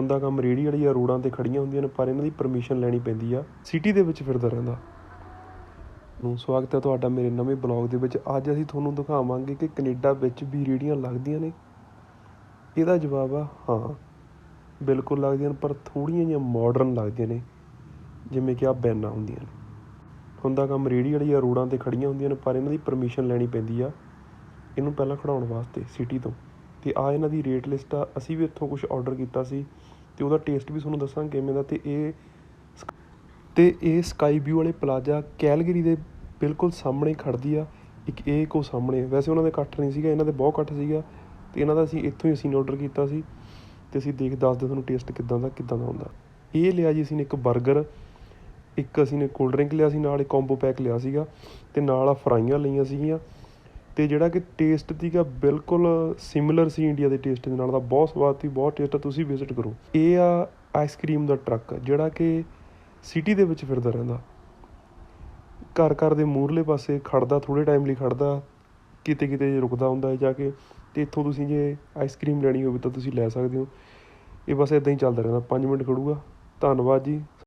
ਹੁੰਦਾ ਕੰਮ ਰੇਹੜੀ ਵਾਲੀ ਆ, ਰੋਡਾਂ ਤੇ ਖੜੀਆਂ ਹੁੰਦੀਆਂ ਨੇ, ਪਰ ਇਹਨਾਂ ਦੀ ਪਰਮਿਸ਼ਨ ਲੈਣੀ ਪੈਂਦੀ ਆ ਸਿਟੀ ਦੇ ਵਿੱਚ ਫਿਰਦਾ ਰਹਿੰਦਾ। ਨੂੰ ਸਵਾਗਤ ਹੈ ਤੁਹਾਡਾ ਮੇਰੇ ਨਵੇਂ ਬਲੌਗ ਦੇ ਵਿੱਚ। ਅੱਜ ਅਸੀਂ ਤੁਹਾਨੂੰ ਦਿਖਾਵਾਂਗੇ ਕਿ ਕੈਨੇਡਾ ਵਿੱਚ ਵੀ ਰੇਹੜੀਆਂ ਲੱਗਦੀਆਂ ਨੇ। ਇਹਦਾ ਜਵਾਬ ਆ, ਹਾਂ, ਬਿਲਕੁਲ ਲੱਗਦੀਆਂ ਨੇ, ਪਰ ਥੋੜੀਆਂ ਜਿਹੀਆਂ ਮਾਡਰਨ ਲੱਗਦੀਆਂ ਨੇ, ਜਿਵੇਂ ਕਿ ਆ ਬੈਨਾਂ ਹੁੰਦੀਆਂ ਨੇ। ਹੁੰਦਾ ਕੰਮ ਰੇਹੜੀ ਵਾਲੀ ਆ, ਰੋਡਾਂ ਤੇ ਖੜੀਆਂ ਹੁੰਦੀਆਂ ਨੇ, ਪਰ ਇਹਨਾਂ ਦੀ ਪਰਮਿਸ਼ਨ ਲੈਣੀ ਪੈਂਦੀ ਆ। ਇਹਨੂੰ ਪਹਿਲਾਂ ਖੜਾਉਣ ਵਾਸਤੇ ਸਿਟੀ ਤੋਂ। ਅਤੇ ਆਹ ਇਹਨਾਂ ਦੀ ਰੇਟ ਲਿਸਟ ਆ। ਅਸੀਂ ਵੀ ਇੱਥੋਂ ਕੁਝ ਆਰਡਰ ਕੀਤਾ ਸੀ ਅਤੇ ਉਹਦਾ ਟੇਸਟ ਵੀ ਤੁਹਾਨੂੰ ਦੱਸਾਂਗੇ ਕਿਵੇਂ ਦਾ। ਅਤੇ ਇਹ ਅਤੇ ਇਹ ਸਕਾਈ ਵਿਊ ਵਾਲੇ ਪਲਾਜ਼ਾ ਕੈਲਗਰੀ ਦੇ ਬਿਲਕੁਲ ਸਾਹਮਣੇ ਖੜਦੀ ਆ। ਇੱਕ ਇਹ ਕੋ ਸਾਹਮਣੇ। ਵੈਸੇ ਉਹਨਾਂ ਦੇ ਇਕੱਠ ਨਹੀਂ ਸੀਗਾ, ਇਹਨਾਂ ਦੇ ਬਹੁਤ ਇਕੱਠ ਸੀਗਾ। ਅਤੇ ਇਹਨਾਂ ਦਾ ਅਸੀਂ ਇੱਥੋਂ ਹੀ ਅਸੀਂ ਆਰਡਰ ਕੀਤਾ ਸੀ। ਅਤੇ ਅਸੀਂ ਦੇਖ ਦੱਸਦੇ ਤੁਹਾਨੂੰ ਟੇਸਟ ਕਿੱਦਾਂ ਦਾ ਕਿੱਦਾਂ ਦਾ ਹੁੰਦਾ। ਇਹ ਲਿਆ ਜੀ ਅਸੀਂ ਨੇ ਇੱਕ 버ਗਰ ਇੱਕ ਅਸੀਂ ਨੇ ਕੋਲਡ ਡਰਿੰਕ ਲਿਆ ਸੀ ਨਾਲ, ਇੱਕ ਕੰਬੋ ਪੈਕ ਲਿਆ ਸੀਗਾ। ਅਤੇ ਨਾਲ ਆ ਫਰਾਈਆਂ ਲਈਆਂ ਸੀਗੀਆਂ। ਅਤੇ ਜਿਹੜਾ ਕਿ ਟੇਸਟ ਸੀਗਾ ਬਿਲਕੁਲ ਸਿਮਿਲਰ ਸੀ ਇੰਡੀਆ ਦੇ ਟੇਸਟ ਦੇ ਨਾਲ ਦਾ, ਬਹੁਤ ਸਵਾਦ ਸੀ, ਬਹੁਤ ਟੇਸਟ ਆ, ਤੁਸੀਂ ਵਿਜ਼ਿਟ ਕਰੋ। ਇਹ ਆ ਆਈਸਕ੍ਰੀਮ ਦਾ ਟਰੱਕ ਜਿਹੜਾ ਕਿ ਸਿਟੀ ਦੇ ਵਿੱਚ ਫਿਰਦਾ ਰਹਿੰਦਾ। ਘਰ ਘਰ ਦੇ ਮੂਹਰਲੇ ਪਾਸੇ ਖੜਦਾ ਥੋੜੇ ਟਾਈਮ ਲਈ ਖੜਦਾ, ਕਿਤੇ ਕਿਤੇ ਰੁਕਦਾ ਹੁੰਦਾ ਹੈ ਜਾ ਕੇ, ਤੇ ਇੱਥੋਂ ਤੁਸੀਂ ਜੇ ਆਈਸਕ੍ਰੀਮ ਲੈਣੀ ਹੋਵੇ ਤਾਂ ਤੁਸੀਂ ਲੈ ਸਕਦੇ ਹੋ। ਇਹ ਬਸ ਇਦਾਂ ਹੀ ਚੱਲਦਾ ਰਹਿੰਦਾ 5 ਮਿੰਟ ਖੜੂਗਾ। ਧੰਨਵਾਦ ਜੀ।